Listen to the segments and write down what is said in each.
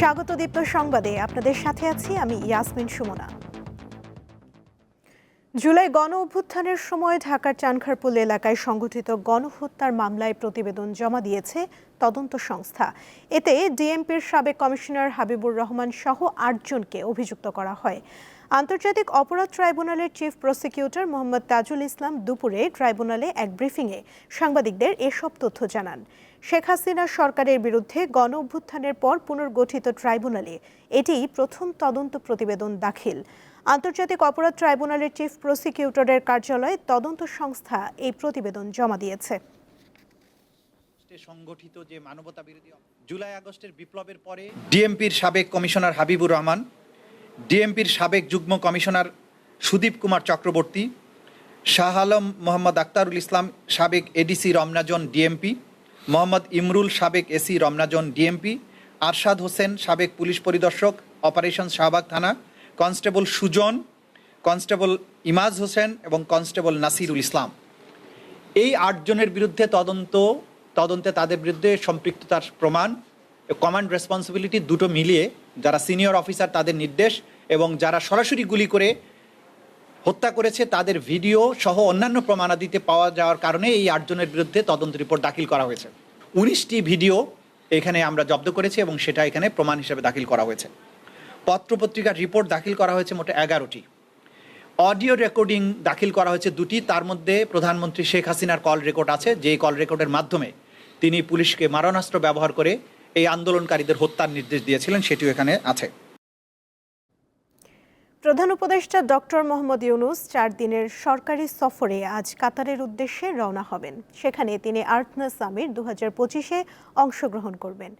স্বাগত দীপ্ত সংবাদে। আপনাদের সাথে আছি আমি ইয়াসমিন সুমনা। জুলাই গণ অভ্যুত্থানের সময় ঢাকার চানখারপুল এলাকায় সংগঠিত গণহত্যার মামলায় প্রতিবেদন জমা দিয়েছে তদন্ত সংস্থা। এতে ডিএমপির সাবেক কমিশনার হাবিবুর রহমান সহ আটজনকে অভিযুক্ত করা হয়। আন্তর্জাতিক অপরাধ ট্রাইব্যুনালের চিফ প্রসিকিউটর মোহাম্মদ তাজুল ইসলাম দুপুরে ট্রাইব্যুনালে এক ব্রিফিংয়ে সাংবাদিকদের এসব তথ্য জানান। শেখ হাসিনা সরকারের বিরুদ্ধে গণ অভ্যুত্থানের পর পুনর্গঠিত ট্রাইব্যুনালে এটি প্রথম তদন্ত প্রতিবেদন দাখিল। আন্তর্জাতিক অপরাধ ট্রাইব্যুনালের চিফ প্রসিকিউটরের কার্যালয়ে তদন্ত সংস্থা এই প্রতিবেদন জমা দিয়েছে। সংগঠিত যে মানবতা বিরোধী জুলাই আগস্টের বিপ্লবের পরে ডিএমপির সাবেক কমিশনার হাবিবুর রহমান, ডিএমপির সাবেক যুগ্ম কমিশনার সুদীপ কুমার চক্রবর্তী, শাহ আলম মোহাম্মদ আক্তারুল ইসলাম সাবেক এডিসি রমনাজন ডিএমপি মোহাম্মদ ইমরুল সাবেক এসি রমনাজন ডিএমপি, আরশাদ হোসেন সাবেক পুলিশ পরিদর্শক, অপারেশন শাহবাগ থানা, কনস্টেবল সুজন, কনস্টেবল ইমাজ হোসেন এবং কনস্টেবল নাসিরুল ইসলাম। এই আটজনের বিরুদ্ধে তদন্ত, তদন্তে তাদের বিরুদ্ধে সম্পৃক্ততার প্রমাণ কমান্ড রেসপন্সিবিলিটি দুটো মিলিয়ে যারা সিনিয়র অফিসার তাদের নির্দেশ এবং যারা সরাসরি গুলি করে হত্যা করেছে, তাদের ভিডিও সহ অন্যান্য প্রমাণাদিতে পাওয়া যাওয়ার কারণে এই আটজনের বিরুদ্ধে তদন্ত রিপোর্ট দাখিল করা হয়েছে। উনিশটি ভিডিও এখানে আমরা জব্দ করেছি এবং সেটা এখানে প্রমাণ হিসেবে দাখিল করা হয়েছে। পত্রপত্রিকার রিপোর্ট দাখিল করা হয়েছে মোট এগারোটি। অডিও রেকর্ডিং দাখিল করা হয়েছে দুটি, তার মধ্যে প্রধানমন্ত্রী শেখ হাসিনার কল রেকর্ড আছে, যেই কল রেকর্ডের মাধ্যমে তিনি পুলিশকে মারণাস্ত্র ব্যবহার করে এই আন্দোলনকারীদের হত্যার নির্দেশ দিয়েছিলেন, সেটিও এখানে আছে। প্রধান উপদেষ্টা ডক্টর মোহাম্মদ ইউনুস চার দিনের সরকারি সফরে আজ কাতারের উদ্দেশ্যে রওনা হবেন। সেখানে তিনি আর্থনা সামির দু হাজার পঁচিশে অংশগ্রহণ করবেন।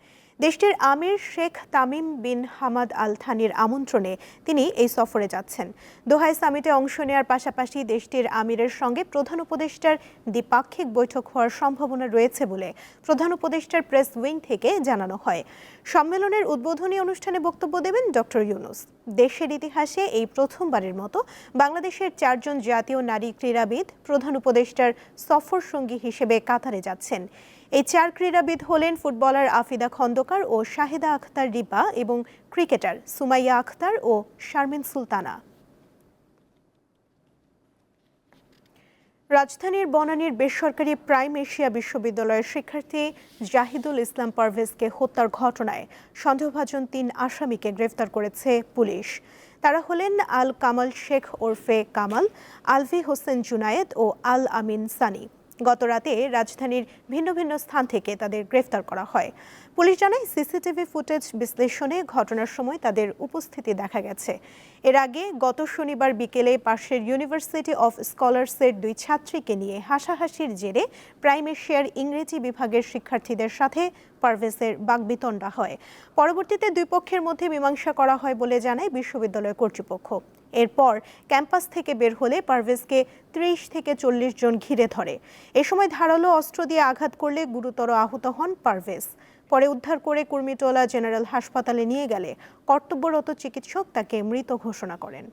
দেশটির আমির Sheikh Tamim bin Hamad Al থানির আমন্ত্রণে তিনি এই সফরে যাচ্ছেন। দোহাই সামিটে অংশ নেওয়ার পাশাপাশি দেশটির আমিরের সঙ্গে প্রধান উপদেষ্টার দ্বিপাক্ষিক বৈঠক হওয়ার সম্ভাবনা রয়েছে বলে প্রধান উপদেষ্টার প্রেস উইং থেকে জানানো হয়। সম্মেলনের উদ্বোধনী অনুষ্ঠানে বক্তব্য দেবেন ডক্টর ইউনুস। দেশের ইতিহাসে এই প্রথমবারের মতো বাংলাদেশের চারজন জাতীয় নারী ক্রীড়াবিদ প্রধান উপদেষ্টার সফর সঙ্গী হিসেবে কাতারে যাচ্ছেন। এই চার ক্রীড়াবিদ হলেন ফুটবলার আফিদা খন্দকার ও শাহিদা আখতার রিপা এবং ক্রিকেটার সুমাইয়া আখতার ও শারমিন সুলতানা। রাজধানীর বনানীর বেসরকারি প্রাইম এশিয়া বিশ্ববিদ্যালয়ের শিক্ষার্থী জাহিদুল ইসলাম পারভেজকে হত্যার ঘটনায় সন্দেহভাজন তিন আসামিকে গ্রেফতার করেছে পুলিশ। তারা হলেন আল কামাল শেখ ওরফে কামাল, আলভি হোসেন জুনায়েদ ও আল আমিন সানি। গত রাতে রাজধানীর ভিন্ন ভিন্ন স্থান থেকে তাদের গ্রেফতার করা হয়। পুলিশ জানায়, সিসিটিভি ফুটেজ বিশ্লেষণে ঘটনার সময় তাদের উপস্থিতি দেখা গেছে। এর আগে গত শনিবার বিকেলে পাশের ইউনিভার্সিটি অফ স্কলার্সের দুই ছাত্রীকে নিয়ে হাসাহাসির জেরে প্রাইম এশিয়ার ইংরেজি বিভাগের শিক্ষার্থীদের সাথে পারভেজের বাগবিতণ্ডা হয়। পরবর্তীতে দুই পক্ষের মধ্যে মীমাংসা করা হয় বলে জানায় বিশ্ববিদ্যালয় কর্তৃপক্ষ। এরপর ক্যাম্পাস থেকে বের হলে পারভেজকে ত্রিশ থেকে চল্লিশ জন ঘিরে ধরে। এ সময় ধারালো অস্ত্র দিয়ে আঘাত করলে গুরুতর আহত হন পারভেজ। পরে উদ্ধার করে কুর্মিটোলা জেনারেল হাসপাতালে নিয়ে গেলে কর্তব্যরত চিকিৎসক তাকে মৃত ঘোষণা করেন।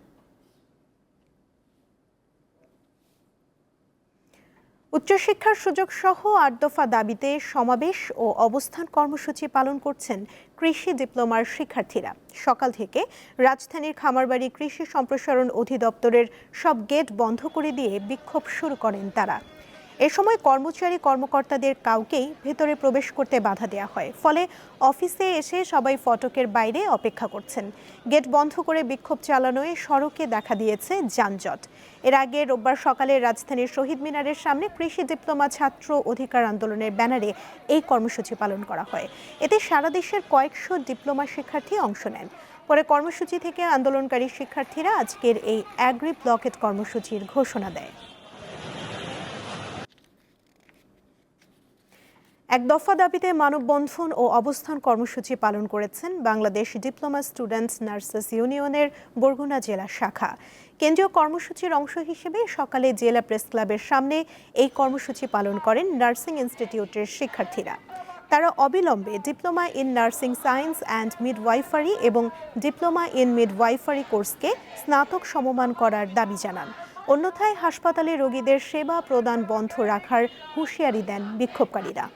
উচ্চশিক্ষার সুযোগ সহ আট দফা দাবিতে সমাবেশ ও অবস্থান কর্মসূচি পালন করছেন কৃষি ডিপ্লোমার শিক্ষার্থীরা। সকাল থেকে রাজধানীর খামারবাড়ি কৃষি সম্প্রসারণ অধিদপ্তরের সব গেট বন্ধ করে দিয়ে বিক্ষোভ শুরু করেন তারা। এ সময় কর্মচারী কর্মকর্তাদের কাউকেই ভেতরে প্রবেশ করতে বাধা দেওয়া হয়। ফলে অফিসে এসে সবাই ফটকের বাইরে অপেক্ষা করছেন। গেট বন্ধ করে বিক্ষোভ চালানোয় সড়কে দেখা দিয়েছে যানজট। এর আগে রোববার সকালে রাজধানীর শহীদ মিনারের সামনে কৃষি ডিপ্লোমা ছাত্র অধিকার আন্দোলনের ব্যানারে এই কর্মসূচি পালন করা হয়। এতে সারা দেশের কয়েকশো ডিপ্লোমা শিক্ষার্থী অংশ নেন। পরে কর্মসূচি থেকে আন্দোলনকারী শিক্ষার্থীরা আজকের এই অ্যাগ্রি ব্লকেট কর্মসূচির ঘোষণা দেয়। এক দফা দাবিতে মানববন্ধন ও অবস্থান কর্মসূচি পালন করেছেন বাংলাদেশ ডিপ্লোমা স্টুডেন্টস নার্সেস ইউনিয়নের বরগুনা জেলা শাখা। কেন্দ্রীয় কর্মসূচির অংশ হিসেবে সকালে জেলা প্রেস ক্লাবের সামনে এই কর্মসূচি পালন করেন নার্সিং ইনস্টিটিউটের শিক্ষার্থীরা। তারা অবিলম্বে diploma in nursing science and midwifery এবং ডিপ্লোমা ইন মিডওয়াইফারি কোর্সকে স্নাতক সমমান করার দাবি জানান। অন্যথায় হাসপাতালে রোগীদের সেবা প্রদান বন্ধ রাখার হুঁশিয়ারি দেন বিক্ষোভকারীরা।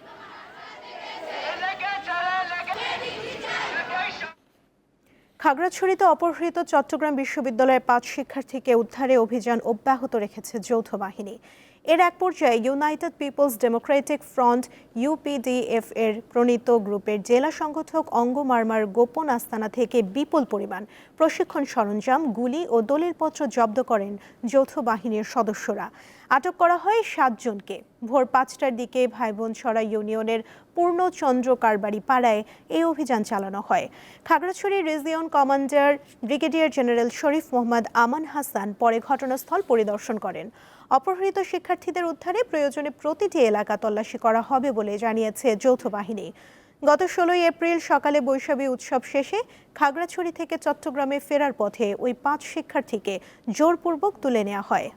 খাগড়াছড়িতে অপহৃত চট্টগ্রাম বিশ্ববিদ্যালয়ের পাঁচ শিক্ষার্থীকে উদ্ধারে অভিযান অব্যাহত রেখেছে যৌথ বাহিনী। এর এক পর্যায়ে united people's democratic front UPDF এর প্রণীত গ্রুপের জেলা সংগঠক অঙ্গ মারমার গোপন আস্তানা থেকে বিপুল পরিমাণ প্রশিক্ষণ সরঞ্জাম, গুলি ও দলিলপত্র জব্দ করেন যৌথ বাহিনীর সদস্যরা। আটক করা হয় সাতজনকে। ভোর পাঁচটার দিকে ভাইবোনছড়া ইউনিয়নের পূর্ণচন্দ্র কারবারি পাড়ায় এই অভিযান চালানো হয়। Khagrachari region commander brigadier general Sharif Mohammad Aman Hasan পরে ঘটনাস্থল পরিদর্শন করেন। অপহৃত শিক্ষার্থীদের উদ্ধারে প্রয়োজনে প্রতিটি এলাকা তল্লাশি করা হবে বলে জানিয়েছে যৌথ বাহিনী। গত ষোলোই এপ্রিল সকালে বৈশাখী উৎসব শেষে খাগড়াছড়ি থেকে চট্টগ্রামে ফেরার পথে ওই পাঁচ শিক্ষার্থীকে জোরপূর্বক তুলে নেওয়া হয়।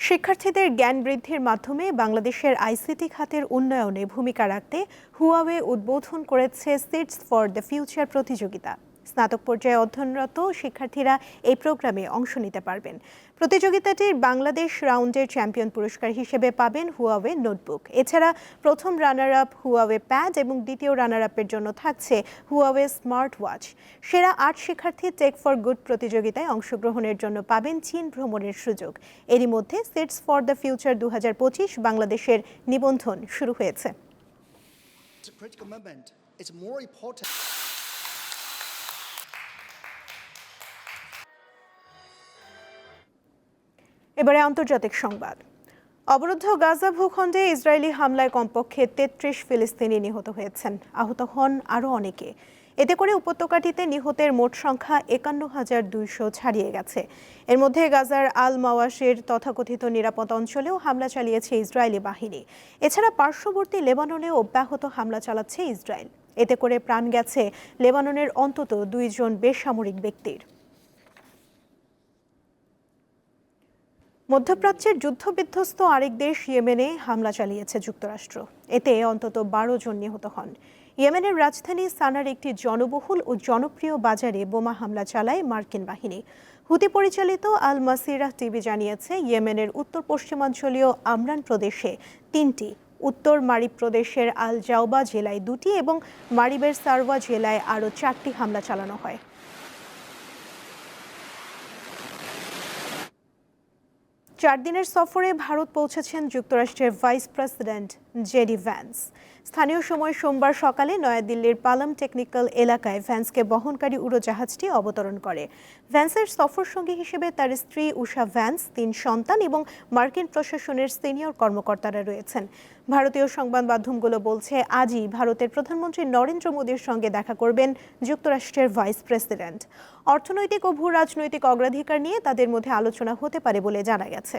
শিক্ষার্থীদের জ্ঞান বৃদ্ধির মাধ্যমে বাংলাদেশের আইসিটি খাতের উন্নয়নে ভূমিকা রাখতে হুয়াওয়ে উদ্বোধন করেছে সিটস ফর দ্য ফিউচার প্রতিযোগিতা। স্নাতক পর্যায়ে অধ্যয়নরত শিক্ষার্থীরা এই প্রোগ্রামে অংশ নিতে পারবেন প্রতিযোগিতাটির বাংলাদেশ রাউন্ডের চ্যাম্পিয়ন পুরস্কার হিসেবে পাবেন হুয়াওয়ে নোটবুক এছাড়া প্রথম রানার আপ হুয়াওয়ে প্যাড এবং দ্বিতীয় রানার আপের জন্য থাকছে হুয়াওয়ে স্মার্ট ওয়াচ সেরা আট শিক্ষার্থী টেক ফর গুড প্রতিযোগিতায় অংশগ্রহণের জন্য পাবেন চীন ভ্রমণের সুযোগ এরই মধ্যে সিটস ফর দ্য ফিউচার দুহাজার পঁচিশ বাংলাদেশের নিবন্ধন শুরু হয়েছে It's a critical moment. It's more important. এবারে আন্তর্জাতিক সংবাদ। অবরুদ্ধ গাজা ভূখণ্ডে ইসরায়েলি হামলায় কমপক্ষে তেত্রিশ ফিলিস্তিনি নিহত হয়েছেন। আহত হন আরও অনেকে। এতে করে উপত্যকাটিতে নিহতের মোট সংখ্যা একান্ন হাজার দুইশো ছাড়িয়ে গেছে। এর মধ্যে গাজার আল মাওয়াশের তথাকথিত নিরাপদ অঞ্চলেও হামলা চালিয়েছে ইসরায়েলি বাহিনী। এছাড়া পার্শ্ববর্তী লেবাননেও অব্যাহত হামলা চালাচ্ছে ইসরায়েল। এতে করে প্রাণ গেছে লেবাননের অন্তত দুইজন বেসামরিক ব্যক্তির। মধ্যপ্রাচ্যের যুদ্ধবিধ্বস্ত আরেক দেশ ইয়েমেনে হামলা চালিয়েছে যুক্তরাষ্ট্র। এতে অন্তত বারো জন নিহত হন। ইয়েমেনের রাজধানী সানার একটি জনবহুল ও জনপ্রিয় বাজারে বোমা হামলা চালায় মার্কিন বাহিনী। হুতি পরিচালিত আল মাসিরা টিভি জানিয়েছে, ইয়েমেনের উত্তর পশ্চিমাঞ্চলীয় আমরান প্রদেশে তিনটি, উত্তর মারিব প্রদেশের আল জাওবা জেলায় দুটি এবং মারিবের সারওয়া জেলায় আরও চারটি হামলা চালানো হয়। চার দিনের সফরে ভারত পৌঁছেছেন যুক্তরাষ্ট্রের ভাইস প্রেসিডেন্ট জেডি ভ্যান্স। স্থানীয় সময় সোমবার সকালে নয়াদিল্লির পালাম টেকনিক্যাল এলাকায় ভ্যান্সকে বহনকারী উড়োজাহাজটি অবতরণ করে। ভ্যান্সের সফর সঙ্গী হিসেবে তার স্ত্রী উষা ভ্যান্স, তিন সন্তান এবং মার্কিন প্রশাসনের সিনিয়র কর্মকর্তারা রয়েছেন। ভারতীয় সংবাদ মাধ্যমগুলো বলছে, আজই ভারতের প্রধানমন্ত্রী নরেন্দ্র মোদীর সঙ্গে দেখা করবেন যুক্তরাষ্ট্রের ভাইস প্রেসিডেন্ট। অর্থনৈতিক ও ভূ রাজনৈতিক অগ্রাধিকার নিয়ে তাদের মধ্যে আলোচনা হতে পারে বলে জানা গেছে।